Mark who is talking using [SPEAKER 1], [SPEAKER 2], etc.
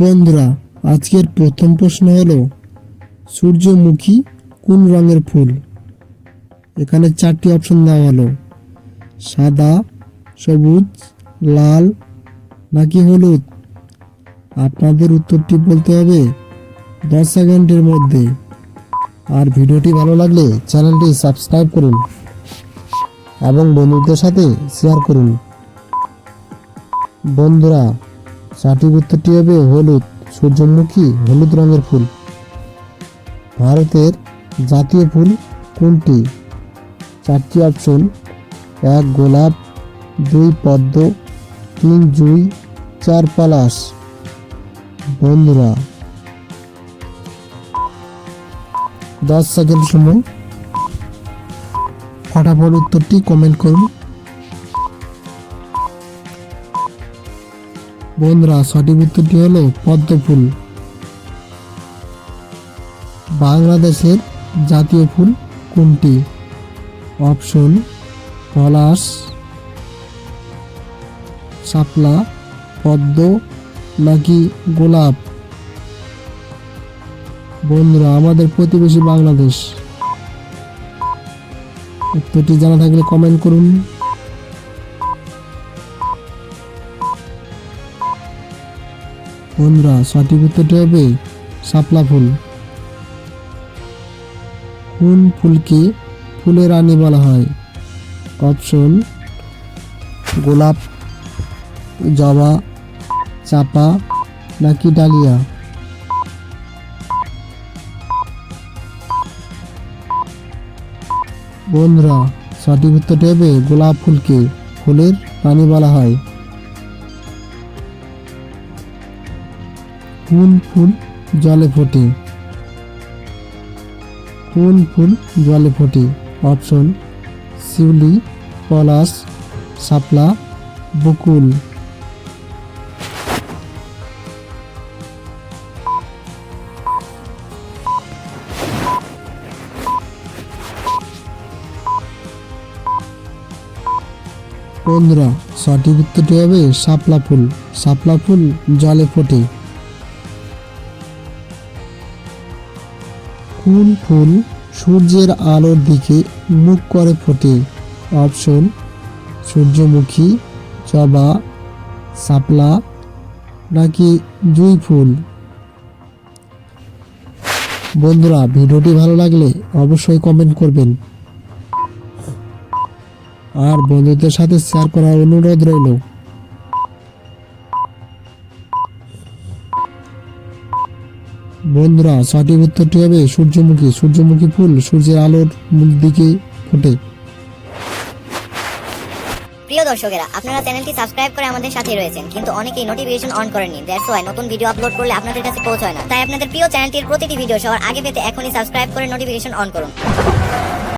[SPEAKER 1] বন্ধুরা, আজকের প্রথম প্রশ্ন হলো, সূর্যমুখী কোন রঙের ফুল? এখানে চারটি অপশন দেওয়া হলো, সাদা, সবুজ, লাল নাকি হলুদ? আপনাদের উত্তরটি বলতে হবে দশ সেকেন্ডের মধ্যে। আর ভিডিওটি ভালো লাগলে চ্যানেলটি সাবস্ক্রাইব করুন এবং বন্ধুদের সাথে শেয়ার করুন। বন্ধুরা সঠিক উত্তরটি হবে হলুদ, সূর্যমুখী, হলুদ রঙের ফুল। ভারতের জাতীয় ফুল কোনটি? চারটি অপশন, এক গোলাপ, দুই পদ্ম, তিন জুই, চার পালাস বন্ধুরা, দশ সেকেন্ড সময়। ফটাফট উত্তরটি কমেন্ট করুন। বন্ধুরা, সঠিক উত্তরটি হলো পদ্ম ফুল বাংলাদেশের জাতীয় ফুল কোনটি? অপশন, পলাশ, শাপলা, পদ্ম নাকি গোলাপ? বন্ধুরা, আমাদের প্রতিবেশী বাংলাদেশ। উত্তরটি জানা থাকলে কমেন্ট করুন। বন্ধুরা, সঠিক উত্তরটি হবে শাপলা ফুল। কোন ফুলকে ফুলের রানী বলা হয়? অপশন, গোলাপ, জবা, চাপা নাকি ডালিয়া? বন্ধুরা, সঠিক উত্তরটি হবে গোলাপ ফুলকে ফুলের রানী বলা হয়। কোন ফুল জলে ফোটে। কোন ফুল জলে ফোটে। অপশন শিউলি, পলাশ, শাপলা, বকুল। বন্ধুরা, সঠিক উত্তরটি হবে শাপলা ফুল। শাপলা ফুল জলে ফোটে। কোন ফুল, সূর্যের আলোর দিকে মুখ করে ফোটে। অপশন, সূর্যমুখী, জবা, শাপলা, নাকি জুঁই ফুল। বন্ধুরা, ভিডিওটি ভালো লাগলে অবশ্যই কমেন্ট করবেন। আর বন্ধুদের সাথে শেয়ার করার অনুরোধ রইল। বন্ধুরা, সঠিক উত্তরটি হবে সূর্যমুখী। সূর্যমুখী ফুল সূর্যের আলোর মূল দিকে ফোটে।
[SPEAKER 2] প্রিয় দর্শকেরা, আপনারা চ্যানেলটি সাবস্ক্রাইব করে আমাদের সাথে রয়েছেন, কিন্তু অনেকেই নোটিফিকেশন অন করেননি। দ্যাটস ওয়াই নতুন ভিডিও আপলোড করলে আপনাদের কাছে পৌঁছায় না। তাই আপনাদের প্রিয় চ্যানেলটির প্রতিটি ভিডিও সবার আগে পেতে এখনই সাবস্ক্রাইব করে নোটিফিকেশন অন করুন।